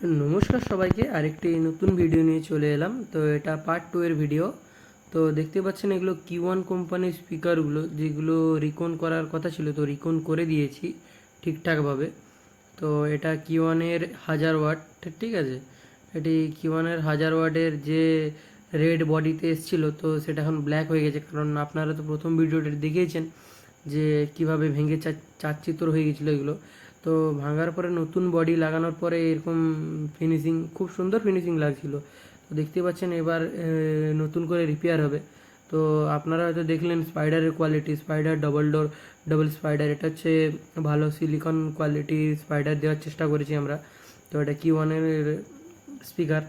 নমস্কার সবাইকে, আরেকটি নতুন ভিডিও নিয়ে চলে এলাম। তো এটা পার্ট টু এর ভিডিও তো দেখতে পাচ্ছেন এগুলো কি ওয়ান কোম্পানির স্পিকারগুলো যেগুলো রিকন করার কথা ছিল, তো রিকন করে দিয়েছি ঠিকঠাকভাবে তো এটা কি ওয়ানের হাজার ওয়াট ঠিক আছে? এটি কি ওয়ানের হাজার ওয়াটের যে রেড বডিতে এসেছিল, তো সেটা এখন ব্ল্যাক হয়ে গেছে। কারণ আপনারা তো প্রথম ভিডিওটা দেখেছেন যে কীভাবে ভেঙে চাচ্চিত্র হয়ে গেছিল এগুলো। তো ভাঙার পরে নতুন বডি লাগানোর পরে এরকম ফিনিশিং খুব সুন্দর ফিনিশিং লাগছিল। তো দেখতে পাচ্ছেন এবার নতুন করে রিপেয়ার হবে। তো আপনারা হয়তো দেখলেন স্পাইডারের quality spider double door double spider এটা হচ্ছে ভালো সিলিকন কোয়ালিটি স্পাইডার দেওয়ার চেষ্টা করেছি আমরা। তো এটা কি ওয়ানের স্পিকার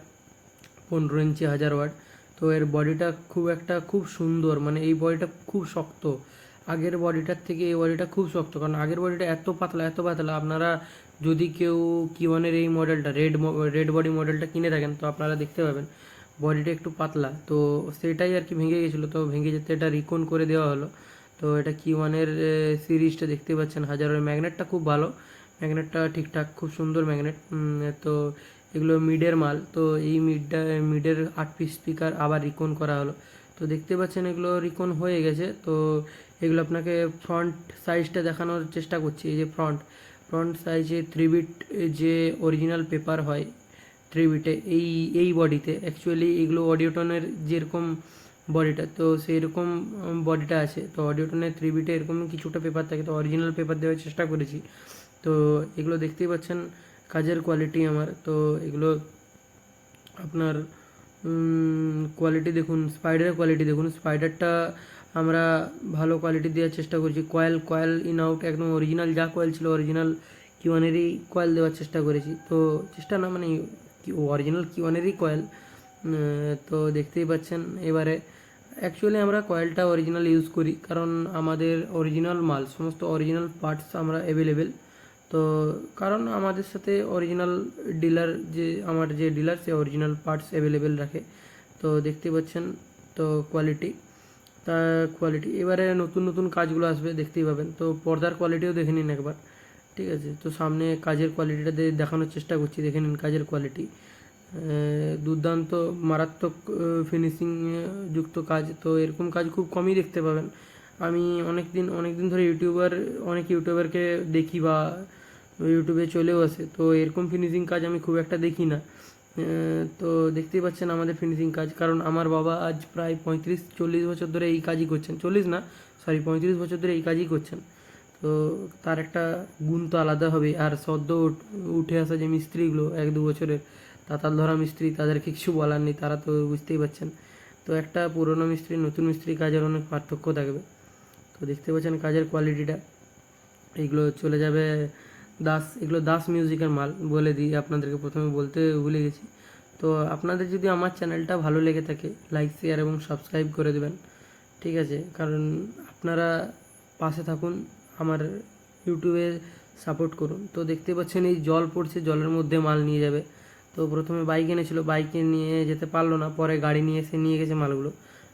পনেরো ইঞ্চি, হাজার ওয়াট। তো এর বডিটা খুব একটা, খুব সুন্দর মানে এই বডিটা খুব শক্ত। আগের বডিটার থেকে এই বডিটা খুব শক্ত। কারণ আগের বডিটা এত পাতলা এত পাতলা। আপনারা যদি কেউ কিওয়ানের এই মডেলটা রেড রেড বডি মডেলটা কিনে থাকেন, তো আপনারা দেখতে পাবেন বডিটা একটু পাতলা। তো সেটাই আর কি ভেঙে গেছিল। তো ভেঙে যেতে এটা রিকন করে দেওয়া হলো। তো এটা কি ওয়ানের সিরিজটা দেখতে পাচ্ছেন। হাজারের ম্যাগনেটটা খুব ভালো। ম্যাগনেটটা ঠিকঠাক, খুব সুন্দর ম্যাগনেট তো এগুলো মিডের মাল। তো এই মিডটা মিডের আট পিস স্পিকার আবার রিকন করা হলো। তো দেখতে পাচ্ছেন এগুলো রিকন হয়ে গেছে। তো এগুলো আপনাকে ফ্রন্ট সাইজটা দেখানোর চেষ্টা করছি, এই যে ফ্রন্ট ফ্রন্ট সাইজে থ্রি বিট যে অরিজিনাল পেপার হয় থ্রি বিটে এই এই বডিতে অ্যাকচুয়ালি এগুলো অডিওটনের যেরকম বডিটা তো সেই রকম বডিটা আছে। তো অডিওটনের থ্রি বিটে এরকম কিছুটা পেপার থাকে, তো অরিজিনাল পেপার দেওয়ার চেষ্টা করেছি। তো এগুলো দেখতেই পাচ্ছেন, কাজের কোয়ালিটি আমার। তো এগুলো আপনার কোয়ালিটি দেখুন স্পাইডারের কোয়ালিটি দেখুন। স্পাইডারটা আমরা ভালো কোয়ালিটি দেওয়ার চেষ্টা করছি। কয়েল কয়েল ইন আউট একদম অরিজিনাল যা কয়েল ছিল অরিজিনাল কিওয়ানেরই কয়েল দেওয়ার চেষ্টা করেছি। তো চেষ্টা না মানে অরিজিনাল কিওয়ানেরই কয়েল তো দেখতেই পাচ্ছেন এবারে। অ্যাকচুয়ালি আমরা কয়েলটা অরিজিনাল ইউজ করি, কারণ আমাদের অরিজিনাল মাল, সমস্ত অরিজিনাল পার্টস আমরা অ্যাভেলেবেল তো কারণ আমাদের সাথে অরিজিনাল ডিলার যে, আমার যে ডিলার সে অরিজিনাল পার্টস অ্যাভেলেবেল রাখে। তো দেখতে পাচ্ছেন, তো কোয়ালিটি তা কোয়ালিটি এবারে নতুন নতুন কাজগুলো আসবে, দেখতেই পাবেন। তো পর্দার কোয়ালিটিও দেখে নিন একবার, ঠিক আছে? তো সামনে কাজের কোয়ালিটিটা দেখানোর চেষ্টা করছি, দেখে নিন কাজের কোয়ালিটি দুর্দান্ত, মারাত্মক ফিনিশিং যুক্ত কাজ। তো এরকম কাজ খুব কমই দেখতে পাবেন। আমি অনেক দিন অনেক দিন ধরে ইউটিউবার অনেক ইউটিউবারকে দেখি বা ইউটিউবে চলেও আসে। তো এরকম ফিনিশিং কাজ আমি খুব একটা দেখি না। তো দেখতেই পাচ্ছেন আমাদের ফিনিশিং কাজ। কারণ আমার বাবা আজ প্রায় পঁয়ত্রিশ, চল্লিশ বছর ধরে এই কাজই করছেন। চল্লিশ না সরি পঁয়ত্রিশ বছর ধরে এই কাজই করছেন। তো তার একটা গুণ তো আলাদা হবে। আর সদ্য উঠ- আসা যে মিস্ত্রিগুলো, এক দু বছরের তাতাল ধরা মিস্ত্রি তাদেরকে কিছু বলার নেই, তারা তো বুঝতেই পারছেন তো একটা পুরনো মিস্ত্রি, নতুন মিস্ত্রি কাজের অনেক পার্থক্য থাকবে। তো দেখতে পাচ্ছেন কাজের কোয়ালিটিটা এগুলো চলে যাবে দাস, এগুলো দাস মিউজিকের মাল বলে দিই, আপনাদেরকে প্রথমে বলতে ভুলে গেছি। তো আপনাদের যদি আমার চ্যানেলটা ভালো লেগে থাকে লাইক শেয়ার এবং সাবস্ক্রাইব করে দেবেন, ঠিক আছে? কারণ আপনারা পাশে থাকুন, আমার ইউটিউবে সাপোর্ট করুন। তো দেখতে পাচ্ছেন এই জল পড়ছে, জলের মধ্যে মাল নিয়ে যাবে। তো প্রথমে বাইক এনেছিল বাইকে নিয়ে যেতে পারল না, পরে গাড়ি নিয়ে এসে নিয়ে গেছে মালগুলো।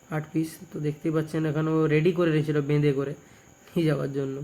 আট পিস তো দেখতেই পাচ্ছেন এখানেও রেডি করে রেখেছিল বেঁধে করে নিয়ে যাওয়ার জন্য।